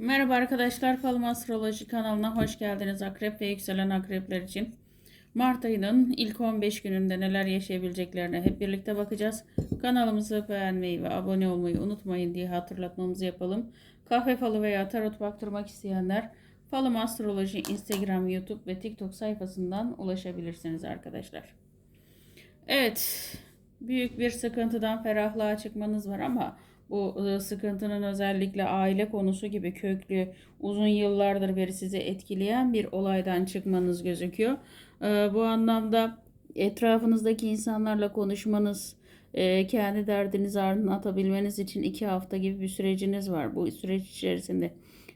Merhaba arkadaşlar, Falım Astroloji kanalına hoş geldiniz. Akrep ve yükselen akrepler için Mart ayının ilk 15 gününde neler yaşayabileceklerine hep birlikte bakacağız. Kanalımızı beğenmeyi ve abone olmayı unutmayın diye hatırlatmamızı yapalım. Kahve falı veya tarot baktırmak isteyenler Falım Astroloji Instagram, YouTube ve TikTok sayfasından ulaşabilirsiniz arkadaşlar. Evet, büyük bir sıkıntıdan ferahlığa çıkmanız var ama bu e, sıkıntının özellikle aile konusu gibi köklü, uzun yıllardır beri sizi etkileyen bir olaydan çıkmanız gözüküyor. E, Bu anlamda etrafınızdaki insanlarla konuşmanız, e, kendi derdinizi anlatabilmeniz için iki hafta gibi bir süreciniz var. Bu süreç içerisinde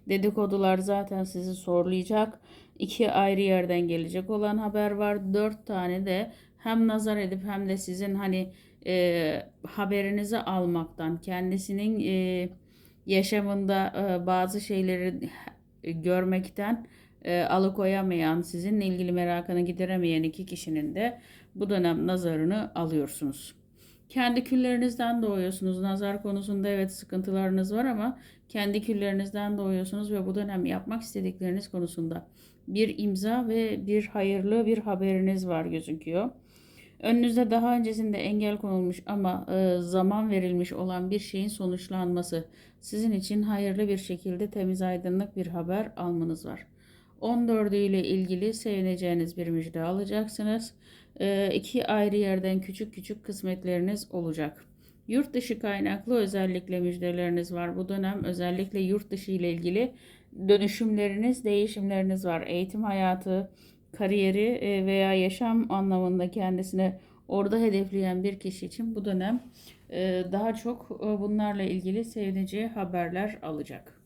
dedikodular zaten sizi sorlayacak. İki ayrı yerden gelecek olan haber var. Dört tane de hem nazar edip hem de sizin hani e, haberinizi almaktan, kendisinin e, yaşamında e, bazı şeyleri görmekten e, alıkoyamayan, sizinle ilgili merakını gideremeyen iki kişinin de bu dönem nazarını alıyorsunuz. Kendi küllerinizden doğuyorsunuz. Nazar konusunda evet sıkıntılarınız var ama kendi küllerinizden doğuyorsunuz ve bu dönem yapmak istedikleriniz konusunda bir imza ve bir hayırlı bir haberiniz var gözüküyor. Önünüzde daha öncesinde engel konulmuş ama e, zaman verilmiş olan bir şeyin sonuçlanması sizin için hayırlı bir şekilde temiz aydınlık bir haber almanız var. 14'ü ile ilgili sevineceğiniz bir müjde alacaksınız. E, iki ayrı yerden küçük küçük kısmetleriniz olacak. Yurt dışı kaynaklı özellikle müjdeleriniz var. Bu dönem özellikle yurt dışı ile ilgili dönüşümleriniz, değişimleriniz var. Eğitim hayatı, kariyeri e, veya yaşam anlamında kendisine orada hedefleyen bir kişi için bu dönem e, daha çok e, bunlarla ilgili sevineceği haberler alacak.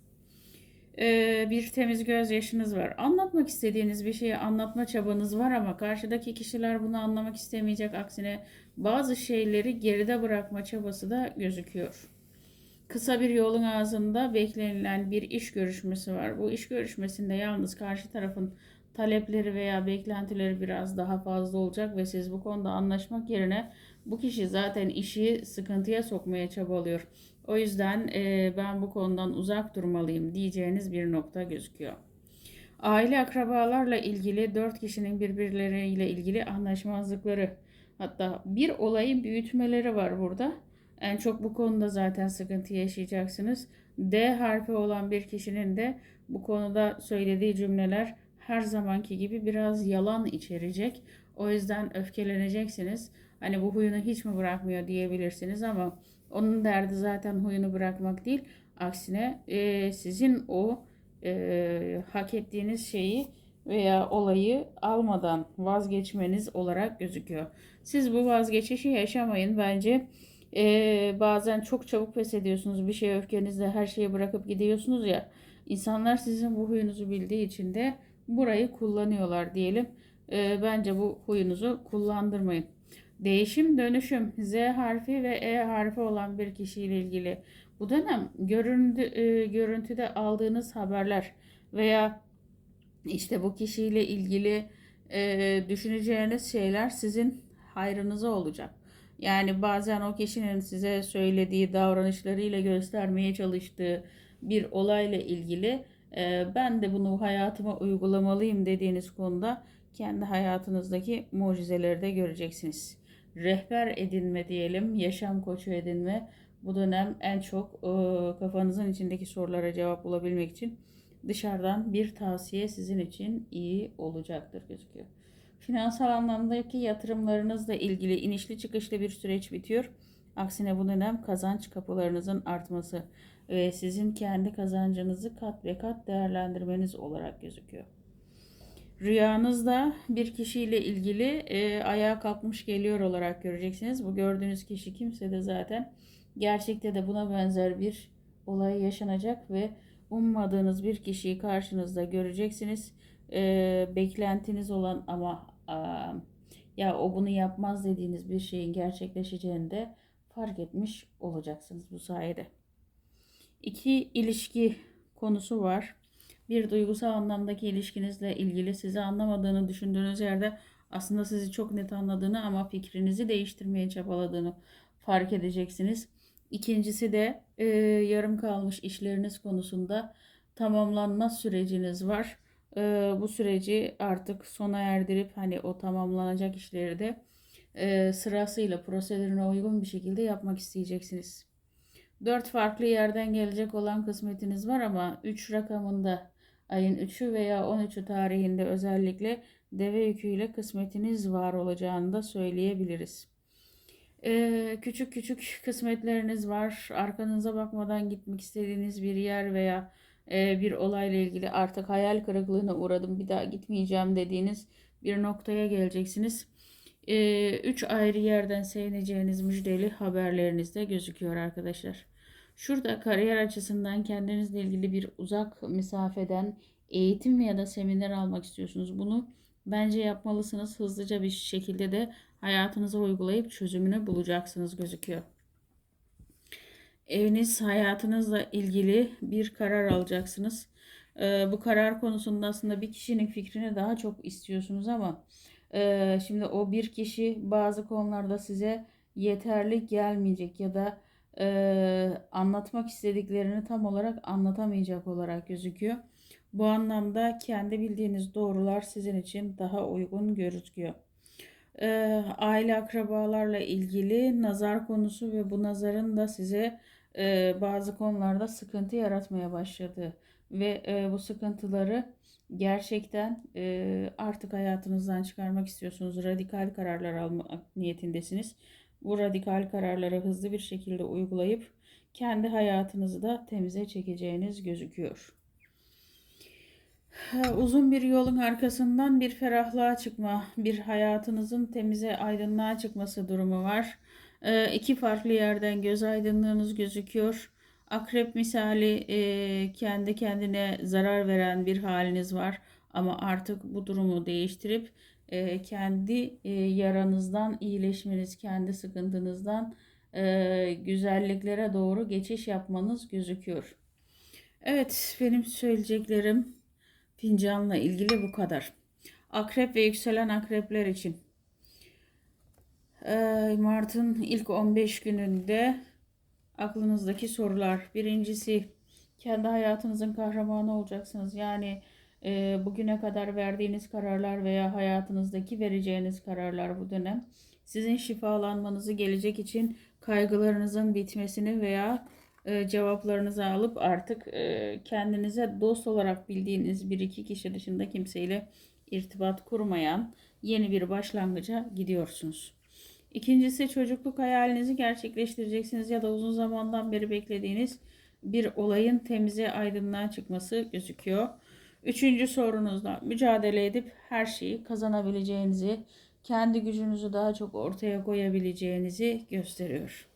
Bir temiz gözyaşınız var. Anlatmak istediğiniz bir şeyi anlatma çabanız var ama karşıdaki kişiler bunu anlamak istemeyecek. Aksine bazı şeyleri geride bırakma çabası da gözüküyor. Kısa bir yolun ağzında beklenilen bir iş görüşmesi var. Bu iş görüşmesinde yalnız karşı tarafın talepleri veya beklentileri biraz daha fazla olacak ve siz bu konuda anlaşmak yerine bu kişi zaten işi sıkıntıya sokmaya çabalıyor. O yüzden e, ben bu konudan uzak durmalıyım diyeceğiniz bir nokta gözüküyor. Aile akrabalarla ilgili dört kişinin birbirleriyle ilgili anlaşmazlıkları hatta bir olayı büyütmeleri var burada. En çok bu konuda zaten sıkıntı yaşayacaksınız. D harfi olan bir kişinin de bu konuda söylediği cümleler her zamanki gibi biraz yalan içerecek. O yüzden öfkeleneceksiniz. Hani bu huyunu hiç mi bırakmıyor diyebilirsiniz ama onun derdi zaten huyunu bırakmak değil. Aksine e, sizin o e, hak ettiğiniz şeyi veya olayı almadan vazgeçmeniz olarak gözüküyor. Siz bu vazgeçişi yaşamayın. Bence e, bazen çok çabuk pes ediyorsunuz. Bir şey öfkenizle her şeyi bırakıp gidiyorsunuz ya. İnsanlar sizin bu huyunuzu bildiği için de burayı kullanıyorlar diyelim. E, bence bu huyunuzu kullandırmayın. Değişim, dönüşüm, Z harfi ve E harfi olan bir kişiyle ilgili bu dönem görüntü, e, görüntüde aldığınız haberler veya işte bu kişiyle ilgili e, düşüneceğiniz şeyler sizin hayrınıza olacak. Yani bazen o kişinin size söylediği davranışlarıyla göstermeye çalıştığı bir olayla ilgili ben de bunu hayatıma uygulamalıyım dediğiniz konuda kendi hayatınızdaki mucizeleri de göreceksiniz. Rehber edinme diyelim, yaşam koçu edinme bu dönem en çok e, kafanızın içindeki sorulara cevap bulabilmek için dışarıdan bir tavsiye sizin için iyi olacaktır gözüküyor. Finansal anlamdaki yatırımlarınızla ilgili inişli çıkışlı bir süreç bitiyor. Aksine bu dönem kazanç kapılarınızın artması ve sizin kendi kazancınızı kat ve kat değerlendirmeniz olarak gözüküyor. Rüyanızda bir kişiyle ilgili e, ayağa kalkmış geliyor olarak göreceksiniz. Bu gördüğünüz kişi kimse de zaten gerçekte de buna benzer bir olay yaşanacak ve ummadığınız bir kişiyi karşınızda göreceksiniz. E, beklentiniz olan ama e, ya o bunu yapmaz dediğiniz bir şeyin gerçekleşeceğini de fark etmiş olacaksınız bu sayede. İki ilişki konusu var. Bir duygusal anlamdaki ilişkinizle ilgili sizi anlamadığını düşündüğünüz yerde aslında sizi çok net anladığını ama fikrinizi değiştirmeye çabaladığını fark edeceksiniz. İkincisi de e, yarım kalmış işleriniz konusunda tamamlanma süreciniz var. Ee, bu süreci artık sona erdirip hani o tamamlanacak işleri de e, sırasıyla prosedürüne uygun bir şekilde yapmak isteyeceksiniz. Dört farklı yerden gelecek olan kısmetiniz var ama 3 rakamında ayın 3'ü veya 13'ü tarihinde özellikle deve yüküyle kısmetiniz var olacağını da söyleyebiliriz. Ee, küçük küçük kısmetleriniz var. Arkanıza bakmadan gitmek istediğiniz bir yer veya e, bir olayla ilgili artık hayal kırıklığına uğradım bir daha gitmeyeceğim dediğiniz bir noktaya geleceksiniz. Ee, üç ayrı yerden sevineceğiniz müjdeli haberleriniz de gözüküyor arkadaşlar. Şurada kariyer açısından kendinizle ilgili bir uzak mesafeden eğitim ya da seminer almak istiyorsunuz. Bunu bence yapmalısınız. Hızlıca bir şekilde de hayatınıza uygulayıp çözümünü bulacaksınız gözüküyor. Eviniz hayatınızla ilgili bir karar alacaksınız. Ee, bu karar konusunda aslında bir kişinin fikrini daha çok istiyorsunuz ama e, şimdi o bir kişi bazı konularda size yeterli gelmeyecek ya da e, anlatmak istediklerini tam olarak anlatamayacak olarak gözüküyor. Bu anlamda kendi bildiğiniz doğrular sizin için daha uygun gözüküyor. E, aile akrabalarla ilgili nazar konusu ve bu nazarın da size e, bazı konularda sıkıntı yaratmaya başladı ve e, bu sıkıntıları gerçekten e, artık hayatınızdan çıkarmak istiyorsunuz. Radikal kararlar almak niyetindesiniz. Bu radikal kararları hızlı bir şekilde uygulayıp kendi hayatınızı da temize çekeceğiniz gözüküyor. Uzun bir yolun arkasından bir ferahlığa çıkma, bir hayatınızın temize, aydınlığa çıkması durumu var. E, iki farklı yerden göz aydınlığınız gözüküyor. Akrep misali e, kendi kendine zarar veren bir haliniz var. Ama artık bu durumu değiştirip e, kendi e, yaranızdan iyileşmeniz, kendi sıkıntınızdan e, güzelliklere doğru geçiş yapmanız gözüküyor. Evet, benim söyleyeceklerim fincanla ilgili bu kadar. Akrep ve yükselen akrepler için Mart'ın ilk 15 gününde aklınızdaki sorular. Birincisi kendi hayatınızın kahramanı olacaksınız. Yani e, bugüne kadar verdiğiniz kararlar veya hayatınızdaki vereceğiniz kararlar bu dönem sizin şifalanmanızı gelecek için kaygılarınızın bitmesini veya e, cevaplarınızı alıp artık e, kendinize dost olarak bildiğiniz bir iki kişi dışında kimseyle irtibat kurmayan yeni bir başlangıca gidiyorsunuz. İkincisi çocukluk hayalinizi gerçekleştireceksiniz ya da uzun zamandan beri beklediğiniz bir olayın temize aydınlığa çıkması gözüküyor. Üçüncü sorunuzda mücadele edip her şeyi kazanabileceğinizi, kendi gücünüzü daha çok ortaya koyabileceğinizi gösteriyor.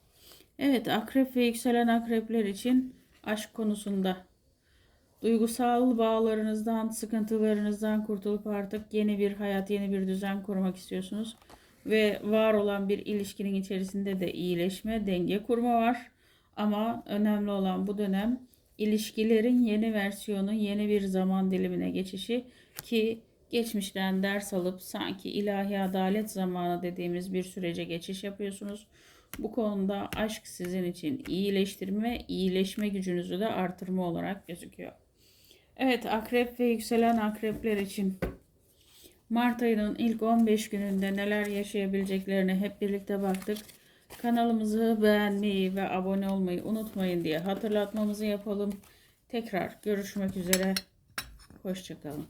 Evet, akrep ve yükselen akrepler için aşk konusunda duygusal bağlarınızdan, sıkıntılarınızdan kurtulup artık yeni bir hayat, yeni bir düzen kurmak istiyorsunuz ve var olan bir ilişkinin içerisinde de iyileşme, denge kurma var. Ama önemli olan bu dönem ilişkilerin yeni versiyonu, yeni bir zaman dilimine geçişi ki geçmişten ders alıp sanki ilahi adalet zamanı dediğimiz bir sürece geçiş yapıyorsunuz. Bu konuda aşk sizin için iyileştirme, iyileşme gücünüzü de artırma olarak gözüküyor. Evet, akrep ve yükselen akrepler için Mart ayının ilk 15 gününde neler yaşayabileceklerine hep birlikte baktık. Kanalımızı beğenmeyi ve abone olmayı unutmayın diye hatırlatmamızı yapalım. Tekrar görüşmek üzere. Hoşçakalın.